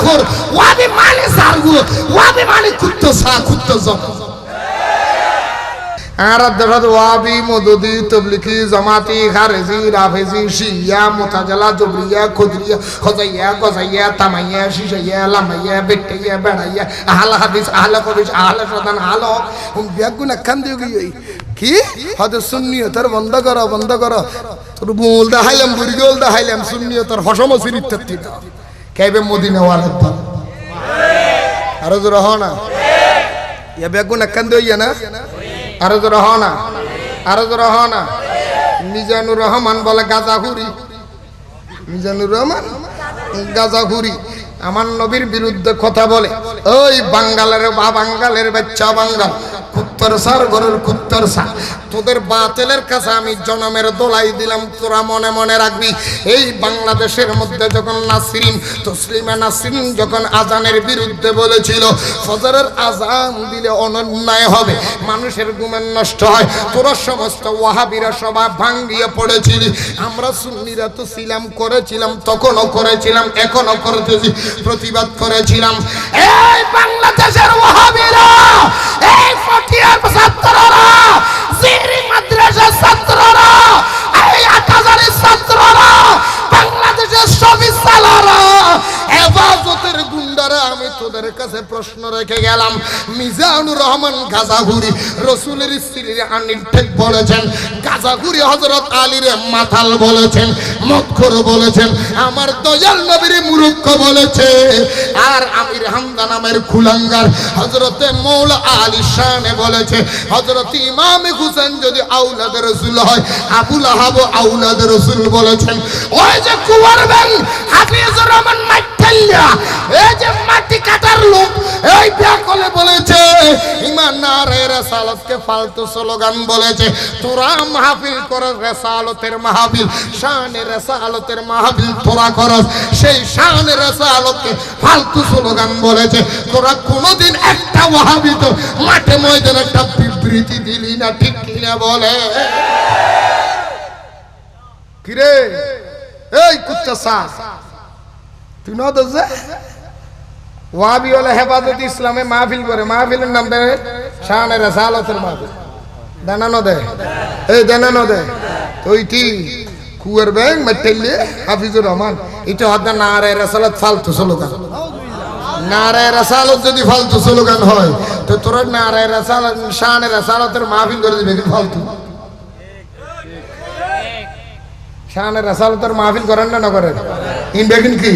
জানাহর ওয়াবি মানে সারগু ওয়াবি মানে কুত্তো সা কুত্তো জম আর দরদ ওয়াবি মদুদি তবলিকি জামাতি খারেজি, রাফেজি, শিয়া, মুতাজালা, জবরিয়া, খুদরিয়া, খজাইয়া, গজাইয়া, তামাইয়া, শিশাইয়া, লামাইয়া বেটাইয়া বেড়াইয়া, আহলা হাদিস, আহলা কবিস, আহলা সদান, আহলা হুম বিয়াগুনা কান দিও গই কি? বন্ধ করো, বন্ধ তোর মূল দেখাইলাম সুন্নিয়তর হসম সিরিত্তর কেবে মদিনা ওয়ালাদ পাল আরও জোর হ না। ইয়া বেগুনা কান দিও না? আরও জোর হ না। আরও জোর হ না। মিজানুর রহমান বলে গাজা গাজাহুরি মিজানুর রহমান? গাজাহুরি আমার নবীর বিরুদ্ধে কথা বলে। ওই বাঙ্গালের বা বাঙ্গালের বাচ্চা বাঙ্গাল। কুত্তর সার ঘরের কুত্তর সার তোদের বাতেলের কাছে আমি জনমের দোলাই দিলাম, তোরা মনে মনে রাখবি, এই বাংলাদেশের মধ্যে যখন নাসরিন, তসলিমা নাসরিন যখন আজানের বিরুদ্ধে বলেছিল, ফজরের আজান দিলে অনন্যায় হবে, মানুষের গুমের নষ্ট হয়, তোরা সমস্ত ওয়াহাবিরা সবাই ভাঙ্গিয়ে পড়েছিলি। আমরা সুন্নিরা তো ছিলাম, করেছিলাম, তখনও করেছিলাম এখনও করতেছি প্রতিবাদ করেছিলাম। এই বাংলাদেশের ওয়াহাবিরা এই কাছে প্রশ্ন রেখে গেলাম, মিজানুর রহমান গাজাগুরি রসুলের স্ত্রী আনির ঠিক বলেছেন গাজাগুরি হজরত আলীর মাথাল বলেছেন মক্ষর বলেছেন, আমার দয়াল নবীর মুরুক্ষ বলেছে, আর আমির হামদা নামের কুলাঙ্গার হজরতে মৌলা আলী শানে বলেছে হজরত ইমাম হুসেন যদি আউলাদ রসুল হয়, আবুল আহাব আউলাদ রসুল বলেছেন, ওই যে কুয়ার ব্যাং হাফিজুর রহমান মাইঠাল্লা এই যে মাটি কাটার লোক, এই ব্যাকলে বলেছে, ইমান না রেসালতকে ফালতু স্লোগান বলেছে। তোরা মাহফিল করস রেসালতের মাহফিল, শানে রেসালতের মাহফিল তোরা করস। সেই শানে রেসালতকে ফালতু স্লোগান বলেছে। তোরা কোনোদিন একটা ওয়াহাবিত মাঠে ময়দানে একটা বিবৃতি দিলি না, ঠিক কিনা বলে? কিরে? এই কুত্তা সা তুই ন ওয়াবি হলে হেফাজত ইসলামে মাহফিল করে। মাহফিলের নাম দেয় শাহানে রেসালতের মাহফিল। দেনানো দে এই দেনানো দে তুই কি কুয়ার ব্যাং মেটেলে হাফিজুর রহমান। এটা হদ্দা না রে রেসালত ফালতু স্লোগান। নারায় রাসালত যদি ফালতু স্লোগান হয়, তো তোরা নারায় রাসালত শাহানে রেসালতের মাহফিল করে দিবে ফালতু। শাহানে রেসালতের মাহফিল করেন না না করেন? ইন্ডিয়া কি?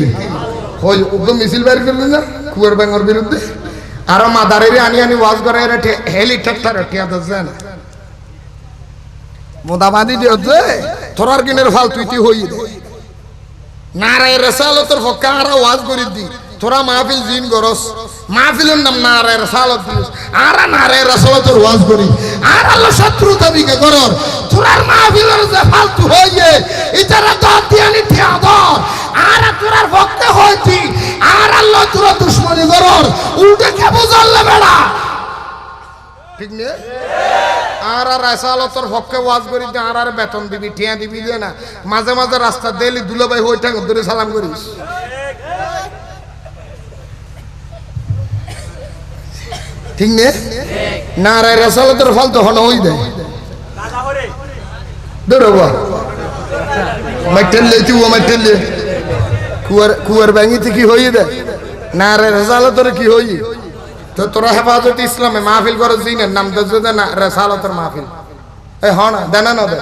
ওই উগ্র মিছিল বের করলেন না, কুয়ার ব্যাঙর বিরুদ্ধে। আরও মাদারের আনি আনি ওয়াজ করে এরা হেলিকপ্টার টিয়া দিচ্ছে না। মোদাবাদি দিচ্ছে তোরার কিনের ফাল তুই হই দে নারায় রেসালতের পক্ষে আরা ওয়াজ করে দি। তোরা মাহফিল জিন গরস। মাহফিলের নাম নারায় রেসালত দিস। আরা নারায় রেসালতের ওয়াজ করি। আর আল্লাহ শত্রু দাবিকে করর তোরার মাহফিলের যে ফালতু হইয়ে, ইতারা দর দিয়ানি ঠিয়া দর আর তোরার ভক্তে হইতি, আর আল্লাহ তোরা দুশ্মনী করর উল্টে কে বুঝাল্লে বেড়া? ঠিক নে? আর আর আর বেতন দিবি, ঠিয়া দিবি, দিয়ে না, মাঝে মাঝে রাস্তা দেলি দুলাভাই হই ঠাঙ্গ ধরে সালাম করিস। নে? না রে রেসালতের ফল তো হন হই দেয়। দৌড়বা মাইটেলে কুয়ার কুয়ার ব্যাঙিতে কি হই দেয়? না রে, রেসালতের কি হই তো তোরা হেফাজত ইসলামে মাহফিল করে দিনের নাম দে না, রেসালতের মাহফিল। এ, হ না দেনা না দে।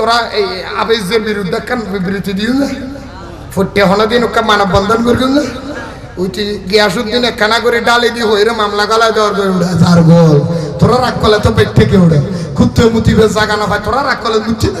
তোরা এই আবেজের বিরুদ্ধে কেন বিবৃতি দিও না? ফুটে হনদিন ওকে মানব বন্ধন করবেন না? উঠি গিয়াসুদ্দিন একখানা করে ডালি দি হইরে মামলা গলায় দেওয়ার করে উঠে তার গোল। তোরা রাগ করলে তো পেট থেকে উঠে। খুঁজতে মুতিবে জাগা না ভাই, তোরা রাগ করলে মুচ্ছি না।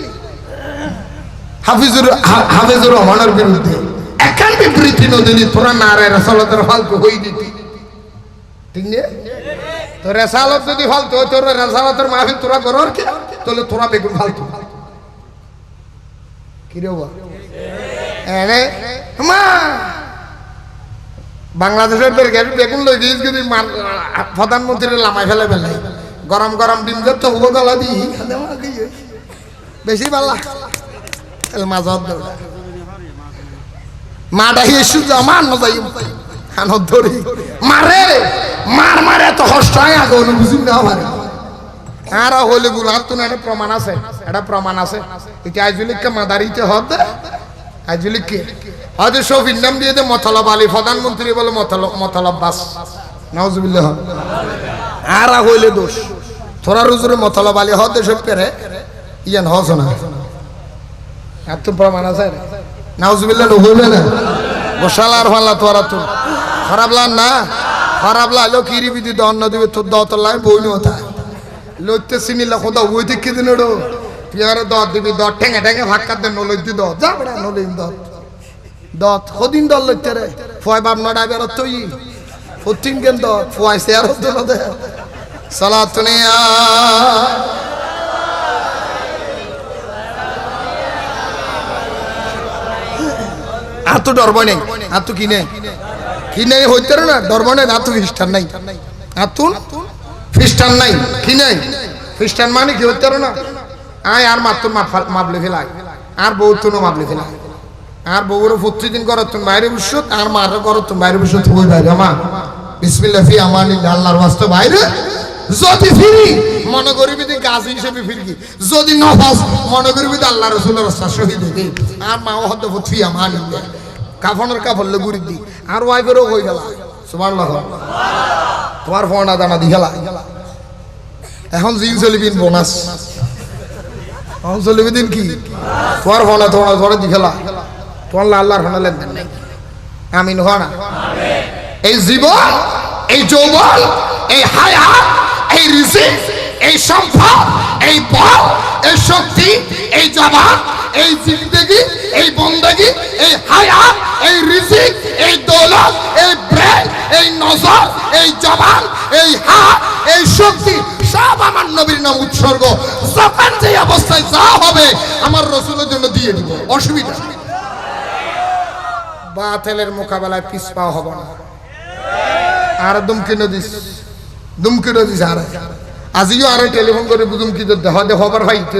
হাফিজুর হাফিজুর রহমানের বিরুদ্ধে সেকেন্ড বিবৃতি নদিনী তোরা না রে রেসালতের ফালতু হই দিতি। ঠিক না? তো রেসালত যদি ফালতু হয়, তোর রেসালতের মাহফিল তোরা করর কি? তাহলে তোরা বেগুন ফালতু। কি রে বাবা? এনে? মা! বাংলাদেশের বেগুন লই দিস মান- প্রধানমন্ত্রীর লামাই ফেলে ফেলে। গরম গরম ডিম তো হব গলা দি বেশি পাল্লা মাজত দৌড়া মাটা হিসু জমান নজাই হানত ধরি। মারে মার, মারে তো হষ্ট হয়, আগে অনু বুঝি না মারে আর হলে গুলো তো একটা প্রমাণ আছে প্রমাণ আছে। এটা আইজুলিককে মাদারিতে আইজুলিককে হয়তো নাম দিয়ে দে, মতলব আলী, প্রধানমন্ত্রী বলে মতলব বাস। আর হইলে দোষ। থোড়া রুজুরে মতলব আলী হতে সব পেরে, ইয়ান হস না। আর তো প্রমাণ আছে নাউজুবিল্লাহ হইবে না। গোসালার ফাল্লা তোরা তো খারাপ লান না। খারাপ লাগল কিরি বিদি দন্ন দিবে তোর দত লাই বইনি হতা লইতে চিনিলা খোদা, ওই দিকে দিন ওড়ো পিয়ারে দত দিবি দত ঠেঙে ঠেঙে ভাক্কার দেন নলই দি দত যা বড়া নলই দত দত খদিন দল লইতে রে? ফয় বাপ নডা বের তৈ ফতিন কেন দত ফয় শেয়ার হতে না দে। সালাতুনিয়া আর তো ডরব নেই আর তো কিনে কিনে হইতে না ডরব নেই আর খ্রিস্টান নাই। আর খ্রিস্টান নাই কি নাই। খ্রিস্টান মানে কি হইতে না? আয়, আর মাত্র মাপলে ফেলাই আর বউ তুনো মাপলে ফেলাই আর বউর প্রতিদিন করত তুমি বাইরে বসত, আর মার করত তুমি বাইরে বসত। হই বাইরে আমা। বিসমিল্লাহ, ফি আমানিল্লাহ আল্লাহর ওয়াস্তে বাইরে। যদি ফিরি, মনে করিবি যে গাছ হিসেবে ফিরকি যদি নফাস মনে করিবি যে আল্লাহ রসুলের শহীদ আর মা হদ্দ ফি আমানিল্লাহ কাফনের কাফলে গুড়ি দি। আর ওয়াইফেরও হয়ে গেল? সুবহানাল্লাহ। তোমার ফোনটা দানা দি গেলা? এখন জিন চলিবিন বোনাস। এখন চলিবি দিন কি? তোমার ফোনে তোমার ঘরে দি খেলা তোমার আল্লাহর ফোনে লেনদেন নাই। আমিন হওয়া না? এই জীবন, এই যৌবন, এই হায়াত, এই রিজিক, এই সম্পদ, এই বল, এই শক্তি, এই জবান এই জিন্দগি এই বন্দগি, এই হায়াত, এই রিজিক, এই দৌলত, এই ব্রেন, এই নজর, এই জবান, এই হাত, এই শক্তি, সব আমার নবীর নাম উৎসর্গ। যখন যে অবস্থায় যা হবে, আমার রসুলের জন্য দিয়ে দিব। অসুবিধা। বাতেলের মোকাবেলায় পিছপা হব না। আর দুমকি নদীস দুমকি নদীস আর আজিও আরে টেলিফোন করে দুমকি দেহ দেহ হবার ভাই তো।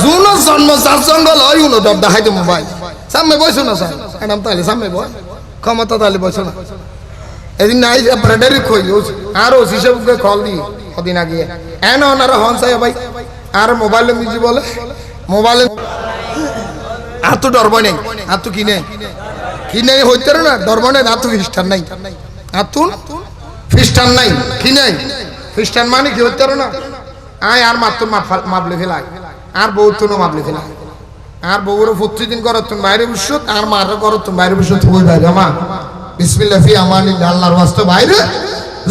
জুনো জন্ম যার জঙ্গল হয় উনো ডর দেখাই দে মোবাইল। সামনে বসো না স্যার এনাম তাহলে সামনে বয়। ক্ষমতা তাহলে বসো না। এদিন নাই ব্রেডারি খই আর ওসি সবকে কল দি কদিন আগে এন ওনারা হন সাই ভাই। আর মোবাইলে মিজি বলে। মোবাইলে আর তো ডরব নেই আর তো কিনে কিনে হইতে না? ডরব নেই আর তো খ্রিস্টান নাই। আর তুন খ্রিস্টান নাই। কি নাই খ্রিস্টান মানে কি হইতে না? আয় আর মাত্র মাপলে ফেলাই আর বউ তুনো মাপলে ফেলাই আর বউর প্রতিদিন তুমি বাইরে বসত আর মার করত তুমি বাইরে বসত হই বাইরে। আমা, বিসমিল্লাহ ফি আমানিল্লাহ আল্লাহর ওয়াস্তে বাইরে।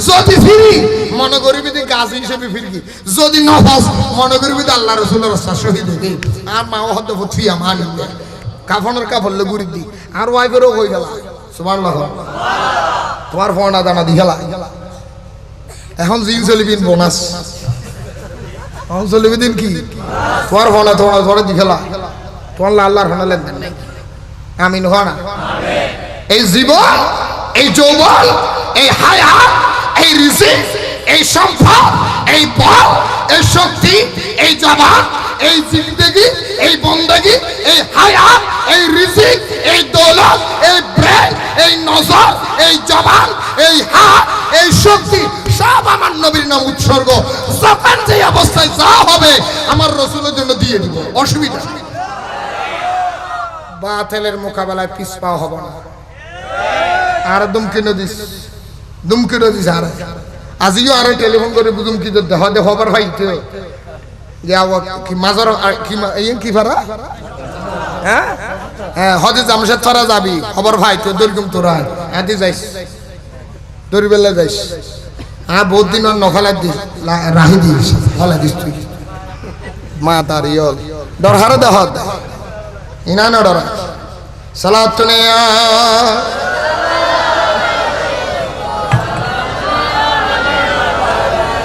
যদি ফিরি, মনে করিবি যে গাছ হিসেবে ফিরকি যদি নফাস মনে করিবি যে আল্লাহ রসুলের রাস্তা শহীদ হইবি আর মা ও হদ্দ ফি আমানিল্লাহ কাফনের কাফলে গুড়ি দি। আর ওয়াইফেরও হয়ে গেল? সুবহানাল্লাহ। তোমার ফোনটা দানা দি গেলা? এখন জিন চলিবিন বোনাস। এখন চলিবি দিন কি? তোমার ফোনে তোমার ঘরে দি তোমার আল্লাহর ফোনে লেনদেন নাই আমিন না। এই জীবন, এই যৌবন, এই হায়াত, এই রিজিক, এই সম্পদ, এই বল, এই শক্তি, এই জবান এই জিন্দগি, এই বন্দগি, এই হায়াত, এই রিজিক, এই দৌলত, এই ব্রেন, এই নজর, এই জবান এই হাত এই শক্তি আমার নবীর নাম উৎসর্গ। যখন যে অবস্থায় যা হবে, আমার রসুলের জন্য দিয়ে দিব। অসুবিধা বাতেলের মোকাবেলায় পিছপা হব না। আর দুমকি নদীস দুমকি নদীস আর আজিও আরে টেলিফোন করে দুমকি দেহ দেহ হবার ভাই তো। মাজার কি এই হ্যাঁ? হ্যাঁ হজে জামশেদ ফারা যাবি। খবর ভাই তো দরকুম তোরা এদি যাইস। দরিবেলা যাইস। হ্যাঁ বহুত দিন নফালা দিস। রাহি দিস ফলা দিস তুই। মা তার ইয়ল ডর হারে দেহ ইনা না ডরা সালাত